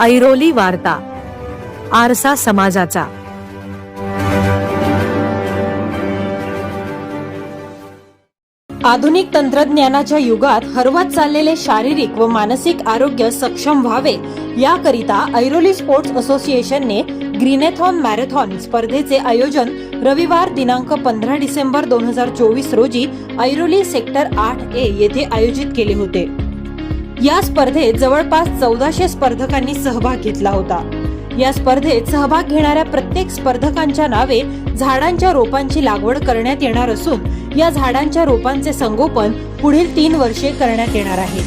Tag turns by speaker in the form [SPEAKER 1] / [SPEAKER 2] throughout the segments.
[SPEAKER 1] ऐरोली वार्ता आरसा समाजाचा.
[SPEAKER 2] आधुनिक तंत्रज्ञानाच्या युगात हरवत चाललेले शारीरिक व मानसिक आरोग्य सक्षम व्हावे याकरिता ऐरोली स्पोर्ट्स असोसिएशनने ग्रीनेथॉन मॅरेथॉन स्पर्धेचे आयोजन रविवार दिनांक पंधरा डिसेंबर दोन हजार चोवीस रोजी ऐरोली सेक्टर आठ ए येथे आयोजित केले होते. या स्पर्धेत जवळपास चौदाशे स्पर्धकांनी सहभाग घेतला होता. या स्पर्धेत सहभाग घेणाऱ्या प्रत्येक स्पर्धकांच्या नावे झाडांच्या रोपांची लागवड करण्यात येणार असून या झाडांच्या रोपांचे संगोपन पुढील तीन वर्षे करण्यात येणार आहे.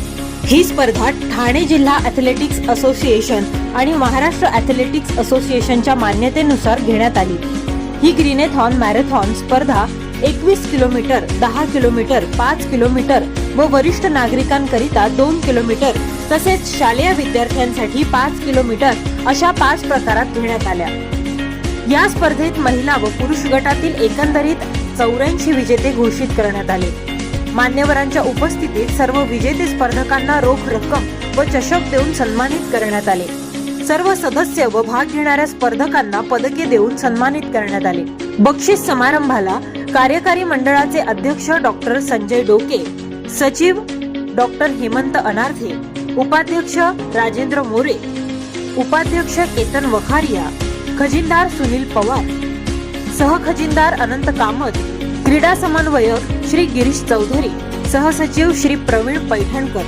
[SPEAKER 2] ही स्पर्धा ठाणे जिल्हा ॲथलेटिक्स असोसिएशन आणि महाराष्ट्र ॲथलेटिक्स असोसिएशनच्या मान्यतेनुसार घेण्यात आली. ही ग्रीनेथॉन मॅरेथॉन स्पर्धा एकवीस किलोमीटर दहा किलोमीटर पाच किलोमीटर व वरिष्ठ नागरिकांकरिता दोन किलोमीटर तसेच शालेय विद्यार्थ्यांसाठी पाच किलोमीटर अशा पाच प्रकारात घेण्यात आल्या. या स्पर्धेत महिला व पुरुष गटातील एकंदरीत चौऱ्याऐंशी विजेते घोषित करण्यात आले. मान्यवरांच्या उपस्थितीत सर्व विजेते स्पर्धकांना रोख रक्कम व चषक देऊन सन्मानित करण्यात आले. सर्व सदस्य व भाग घेणाऱ्या स्पर्धकांना पदके देऊन सन्मानित करण्यात आले. बक्षीस समारंभाला कार्यकारी मंडळाचे अध्यक्ष डॉक्टर संजय डोके सचिव डॉक्टर हेमंत अनार्थे उपाध्यक्ष राजेंद्र मोरे उपाध्यक्ष केतन वखारिया खजिनदार सुनील पवार सहखजिनदार अनंत कामत क्रीडा समन्वयक श्री गिरीश चौधरी सहसचिव श्री प्रवीण पैठणकर.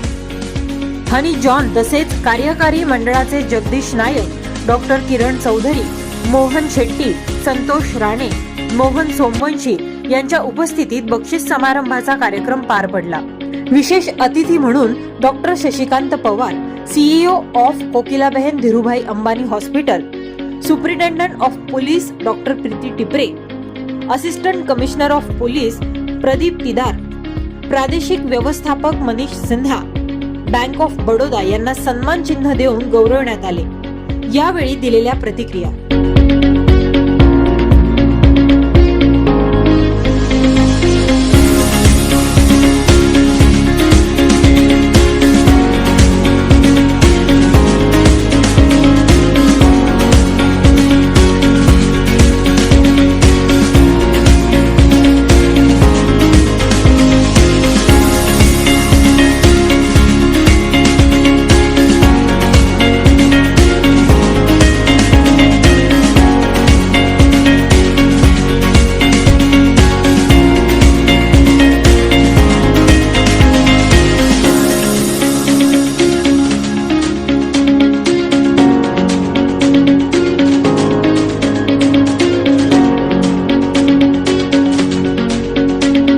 [SPEAKER 2] हनी जॉन तसेच कार्यकारी मंडळाचे जगदीश नायक डॉक्टर किरण चौधरी मोहन शेट्टी संतोष राणे मोहन सोमवंशी यांच्या उपस्थितीत बक्षीस समारंभाचा कार्यक्रम पार पडला. विशेष अतिथी म्हणून doctor Shashikant Pawar CEO of Kokilaben Dhirubhai Ambani hospital superintendent of police doctor Preeti Tipre assistant commissioner of police Pradeep Tidar प्रादेशिक व्यवस्थापक मनीष सिन्हा बँक ऑफ बडोदा यांना सन्मान चिन्ह देऊन गौरवण्यात आले. यावेळी दिलेल्या प्रतिक्रिया.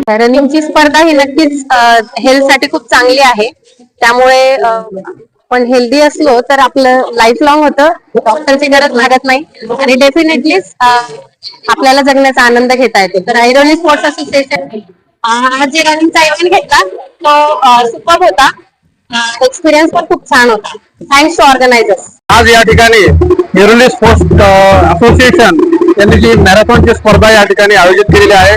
[SPEAKER 3] रनिंगची स्पर्धा ही नक्कीच हेल्थसाठी खूप चांगली आहे. त्यामुळे पण आपण हेल्दी असलो तर आपलं लाईफ लॉंग होतं. डॉक्टरची गरज लागत नाही. आणि डेफिनेटली आपल्याला जगण्याचा आनंद घेता येतो. तर ऐरोली स्पोर्ट्स असोसिएशन हा जे रनिंगचा इव्हेंट घेतला तो सुपर होता. एक्सपिरियन्स पण खूप छान होता. थँक्स टू ऑर्गनायझर्स
[SPEAKER 4] आज या ठिकाणी एरोली स्पोर्ट्स असोसिएशन यांनी जी मॅरेथॉनची स्पर्धा या ठिकाणी आयोजित केलेली आहे.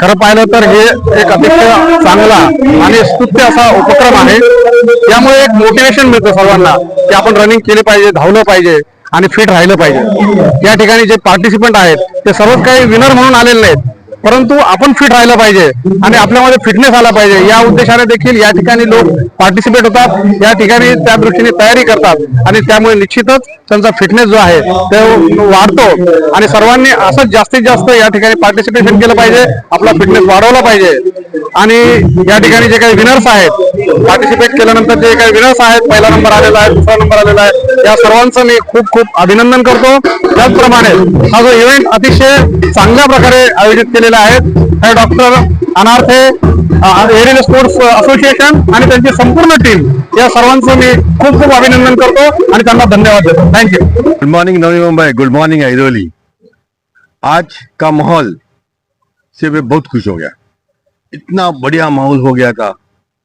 [SPEAKER 4] खरं पाहिलं तर हे एक अतिशय चांगला आणि स्तुत्य असा उपक्रम आहे. त्यामुळे एक मोटिवेशन मिळतं सर्वांना की आपण रनिंग केली पाहिजे धावलं पाहिजे आणि फिट राहिलं पाहिजे. या ठिकाणी जे पार्टिसिपंट आहेत ते सर्वच काही विनर म्हणून आलेले नाहीत. परंतु आपण फिट राहिलं पाहिजे आणि आपल्यामध्ये फिटनेस आला पाहिजे. या उद्देशाने देखील या ठिकाणी लोक पार्टिसिपेट होतात. या ठिकाणी त्या दृष्टीने तयारी करतात. आणि त्यामुळे निश्चितच त्यांचा फिटनेस जो आहे तो वाढतो. आणि सर्वांनी असंच जास्तीत जास्त या ठिकाणी पार्टिसिपेशन केलं पाहिजे. आपला फिटनेस वाढवला पाहिजे. आणि या ठिकाणी जे काही विनर्स आहेत पार्टिसिपेट केल्यानंतर जे काही विनर्स आहेत पहिला नंबर आलेला आहे दुसरा नंबर आलेला आहे या सर्वांचं मी खूप खूप अभिनंदन करतो. त्याचप्रमाणे हा जो इव्हेंट अतिशय चांगल्या प्रकारे आयोजित केलेला doctor Anarthe Airoli sports association त्यांची संपूर्ण टीम या सर्वांचं मी खूप खूप अभिनंदन करतो धन्यवाद देतो. Thank you
[SPEAKER 5] good morning Navi Mumbai. Good morning Airoli. आज का माहौल से मैं बहुत खुश हो गया। इतना बढ़िया माहौल हो गया था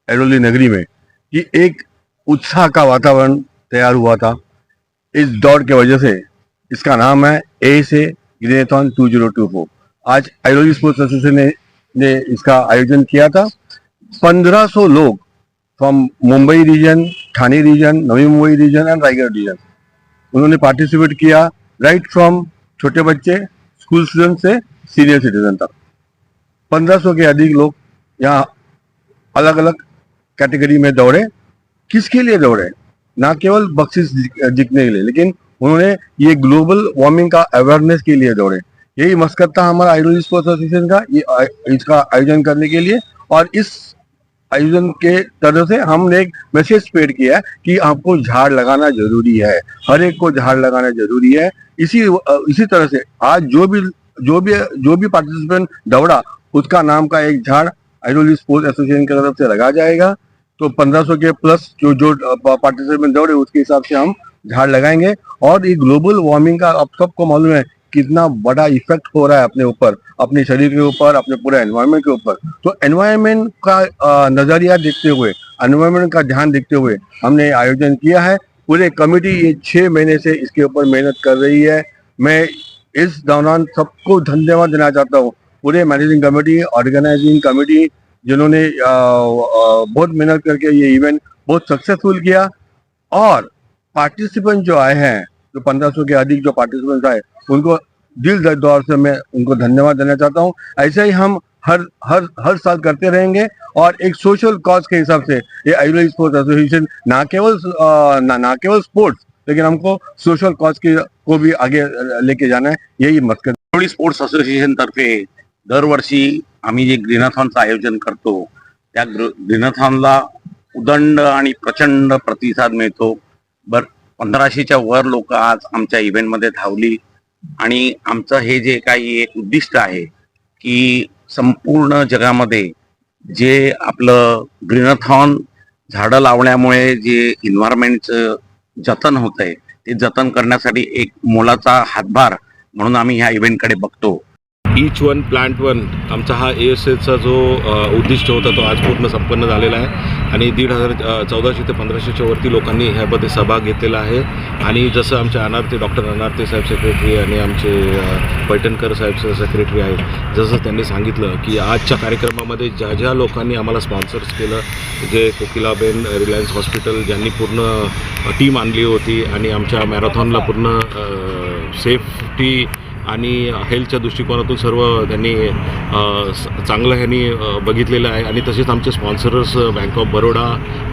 [SPEAKER 5] ऐरोली नगरी में कि एक उत्साह का वातावरण तैयार हुआ था। इस दौड़ के वजह से इसका नाम है ए से ग्रेथॉन 2024 आज ऐरोली स्पोर्ट्स एसोसिएशन ने, ने इसका आयोजन किया था। 1500 लोग from Mumbai region Thane region Navi Mumbai region and Raigad region उन्होंने पार्टिसिपेट किया राइट फ्रॉम छोटे बच्चे स्कूल स्टूडेंट से सीनियर सिटीजन तक। 1500 के अधिक लोग यहाँ अलग अलग कैटेगरी में दौड़े। किसके लिए दौड़े? ना केवल जी- जीतने के लिए लेकिन उन्होंने ये ग्लोबल वार्मिंग का अवेयरनेस के लिए दौड़े। यही मस्कत था हमारा स्पोर्ट्स एसोसिएशन का, ये इसका आयोजन करने के लिए। और इस आयोजन के तरह से हमने एक मैसेज स्प्रेड किया है कि आपको झाड़ लगाना ज़रूरी है। हर एक को झाड़ लगाना ज़रूरी है। इसी इसी तरह से आज जो भी जो भी जो भी पार्टिसिपेंट दौड़ा, उसका नाम का एक झाड़ आइडोली स्पोर्ट्स एसोसिएशन की तरफ़ से लगा जाएगा। तो 1500 के प्लस जो जो पार्टिसिपेंट दौड़े, उसके हिसाब से हम झाड़ लगाएँगे। और ये ग्लोबल वार्मिंग का आप सबको मालूम है कितना बड़ा इफ़ेक्ट हो रहा है अपने ऊपर, अपने शरीर के ऊपर, अपने पूरे एनवायरमेंट के ऊपर। तो एनवायरमेंट का नज़रिया देखते हुए एनवायरमेंट का ध्यान देखते हुए हमने आयोजन किया है। पूरे कमेटी ये छह महीने से इसके ऊपर मेहनत कर रही है। मैं इस दौरान सबको धन्यवाद देना चाहता हूँ। पूरे मैनेजिंग कमेटी ऑर्गेनाइजिंग कमेटी जिन्होंने बहुत मेहनत करके ये इवेंट बहुत सक्सेसफुल किया। और पार्टिसिपेंट जो आए हैं, जो 1500 के अधिक जो पार्टिसिपेंट आए उनको दिल दौर से मैं उनको धन्यवाद देना चाहता हूँ। ऐसे ही हम हर हर हर साल करते रहेंगे और एक सोशल कॉज के हिसाब से ये आयुर्वेद स्पोर्ट्स एसोसिएशन ना केवल ना ना केवल स्पोर्ट्स लेकिन हमको सोशल कॉज के को भी आगे लेके जाना है यही मकसद
[SPEAKER 6] आयुर्वेद स्पोर्ट्स असोसिएशन तर्फे दरवर्षी आम्ही जे ग्रीनाथॉनचं आयोजन करतो त्या ग्र- ग्रीनाथॉनला उदंड आणि प्रचंड प्रतिसाद मिळतो. बर पंधराशेच्या वर लोक आज आमच्या इव्हेंटमध्ये धावली. आणि आमचं हे जे काही एक उद्दिष्ट आहे की संपूर्ण जगामध्ये जे आपलं ग्रीनथॉन झाडं लावण्यामुळे जे इन्व्हायरमेंटचं जतन होत आहे ते जतन करण्यासाठी एक मोलाचा हातभार म्हणून आम्ही ह्या इव्हेंटकडे बघतो.
[SPEAKER 7] ईच वन प्लांट वन आमचा हा ए एस एचा जो उद्दिष्ट होता तो आज पूर्ण संपन्न झालेला आहे. आणि दीड हजार चौदाशे ते पंधराशेच्या वरती लोकांनी ह्यामध्ये सहभाग घेतलेला आहे. आणि जसं आमचे अनारते डॉक्टर अनारते साहेब सेक्रेटरी आणि आमचे पैठणकर साहेब सेक्रेटरी आहेत. जसं त्यांनी सांगितलं की आजच्या कार्यक्रमामध्ये ज्या ज्या लोकांनी आम्हाला स्पॉन्सर्स केलं जे कोकिलाबेन रिलायन्स हॉस्पिटल ज्यांनी पूर्ण टीम आणली होती आणि आमच्या मॅरेथॉनला पूर्ण सेफ्टी आणि हेल्थच्या दृष्टिकोनातून सर्व त्यांनी चांगलं ह्यांनी बघितलेलं आहे. आणि तसेच आमचे स्पॉन्सर्स बँक ऑफ बरोडा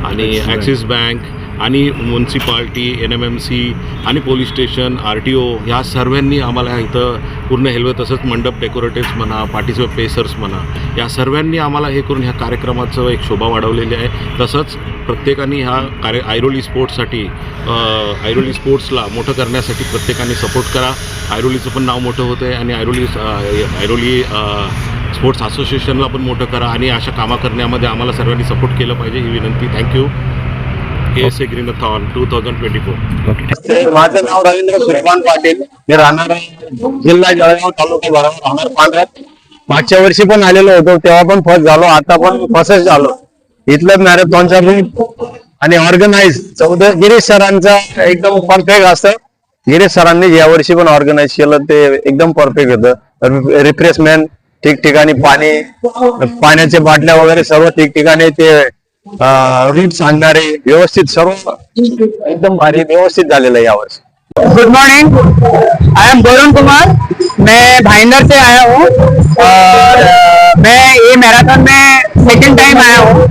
[SPEAKER 7] आणि ॲक्सिस बँक आणि municipality N M M C आणि police station R T O ह्या सर्वांनी आम्हाला इथं पूर्ण हेल्वे तसंच मंडप डेकोरेटिव्स म्हणा पार्टिसिपेट पेसर्स म्हणा या सर्वांनी आम्हाला हे करून ह्या कार्यक्रमाचं एक शोभा वाढवलेली आहे. तसंच प्रत्येकाने ह्या कार्य आयरोली स्पोर्ट्ससाठी आयरोली स्पोर्ट्सला मोठं करण्यासाठी प्रत्येकाने सपोर्ट करा. आयरोलीचं पण नाव मोठं होतं आहे आणि आयरोली आयरोली स्पोर्ट्स असोसिएशनला पण मोठं करा आणि अशा कामं करण्यामध्ये आम्हाला सर्वांनी सपोर्ट केलं पाहिजे ही विनंती. Thank you. K S A greenathon two thousand twenty four
[SPEAKER 4] माझं नाव रवींद्र सुरपान पाटील. मी राहणार जिल्हा जळगाव तालुका बरोबर राहणार पांढऱ्यात मागच्या वर्षी पण आलेलो होतो तेव्हा पण फर्स्ट झालो आता पण फसच झालो. इथलं मॅरेथॉनचा आणि ऑर्गनाईज चौदा गिरीश सरांचा एकदम परफेक्ट असतं. गिरीश सरांनी या वर्षी पण ऑर्गनाईज केलं ते एकदम परफेक्ट होतं. रिफ्रेशमेंट ठिकठिकाणी पाणी पाण्याच्या बाटल्या वगैरे सर्व ठिकठिकाणी ते रूट सांगणारे व्यवस्थित सर्व एकदम भारी व्यवस्थित
[SPEAKER 3] good morning I am Varun Kumar मैं भाईंदर से आया हूँ और मैं ये मैराथन में सेकंड टाइम आया हूँ।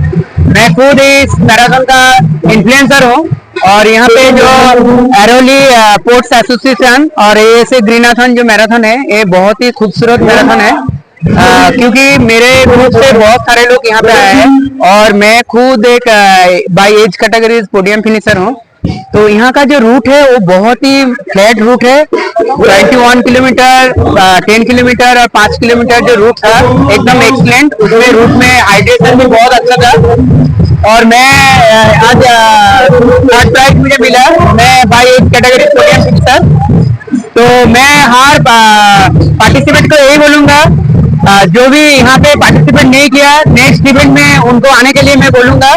[SPEAKER 3] मैं खुद इस मैराथन का इन्फ्लुएंसर हूँ और यहाँ पे जो एरोली पोर्ट्स एसोसिएशन और ए से ग्रीनाथन जो मैराथन है, ये बहुत ही खूबसूरत मैराथन है। क्योंकि मेरे ग्रुप से बहुत सारे लोग यहाँ पे आए हैं और मैं खुद एक बाई एज कैटेगरी पोडियम फिनिशर हूँ। तो यहाँ का जो रूट है, वो बहुत ही फ्लैट रूट है। 21 किलोमीटर टेन किलोमीटर और पाँच किलोमीटर जो रूट था, एकदम एक्सलेंट उसमें रूट में हाइड्रेशन भी बहुत अच्छा था। और मैं आज थर्ड प्राइज मुझे मिला। मैं बाई एज कैटेगरी पोडियम फिनिशर तो मैं हर पार्टिसिपेट को यही बोलूँगा। जो भी यहाँ पे पार्टिसिपेट नहीं किया नेक्स्ट इवेंट में उनको आने के लिए मैं बोलूँगा,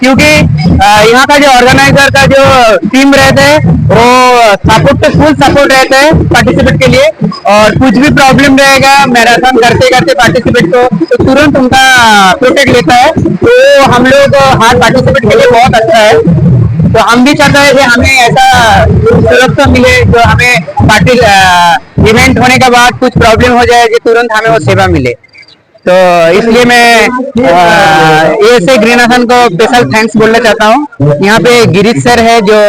[SPEAKER 3] क्योंकि यहाँ का जो ऑर्गेनाइजर का जो टीम रहता है, वो सपोर्ट फुल सपोर्ट रहता है पार्टिसिपेट के लिए, और कुछ भी प्रॉब्लम रहेगा मैराथन करते करते पार्टिसिपेट को तो तुरंत उनका प्रोटेक्ट लेता है। तो हम लोग हर पार्टिसिपेट के लिए बहुत अच्छा है। तो हम भी चाहते हैं कि हमें ऐसा सुरक्षा मिले, जो हमें पार्टी इवेंट होने के बाद कुछ प्रॉब्लम हो जाए कि तुरंत हमें वो सेवा मिले। तो इसलिए मैं ए से ग्रीनाथन को स्पेशल थैंक्स बोलना चाहता हूँ। यहाँ पे गिरीश सर है जो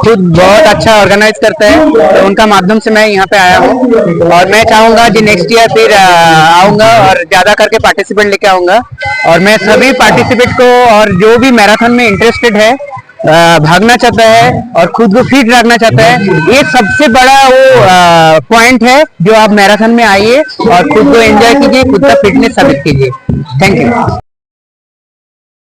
[SPEAKER 3] खुद बहुत अच्छा ऑर्गेनाइज करते हैं। तो उनका माध्यम से मैं यहाँ पे आया हूँ। और मैं चाहूँगा कि नेक्स्ट ईयर फिर आऊँगा और ज़्यादा करके पार्टिसिपेंट लेके आऊँगा। और मैं सभी पार्टिसिपेंट को और जो भी मैराथन में इंटरेस्टेड है भागना चाहता है और खुद को फिट रखना चाहता है। ये सबसे बड़ा वो पॉइंट है जो आप मैराथन में आइए और खुद को एंजॉय कीजिए, खुद का फिटनेस साबित कीजिए। Thank you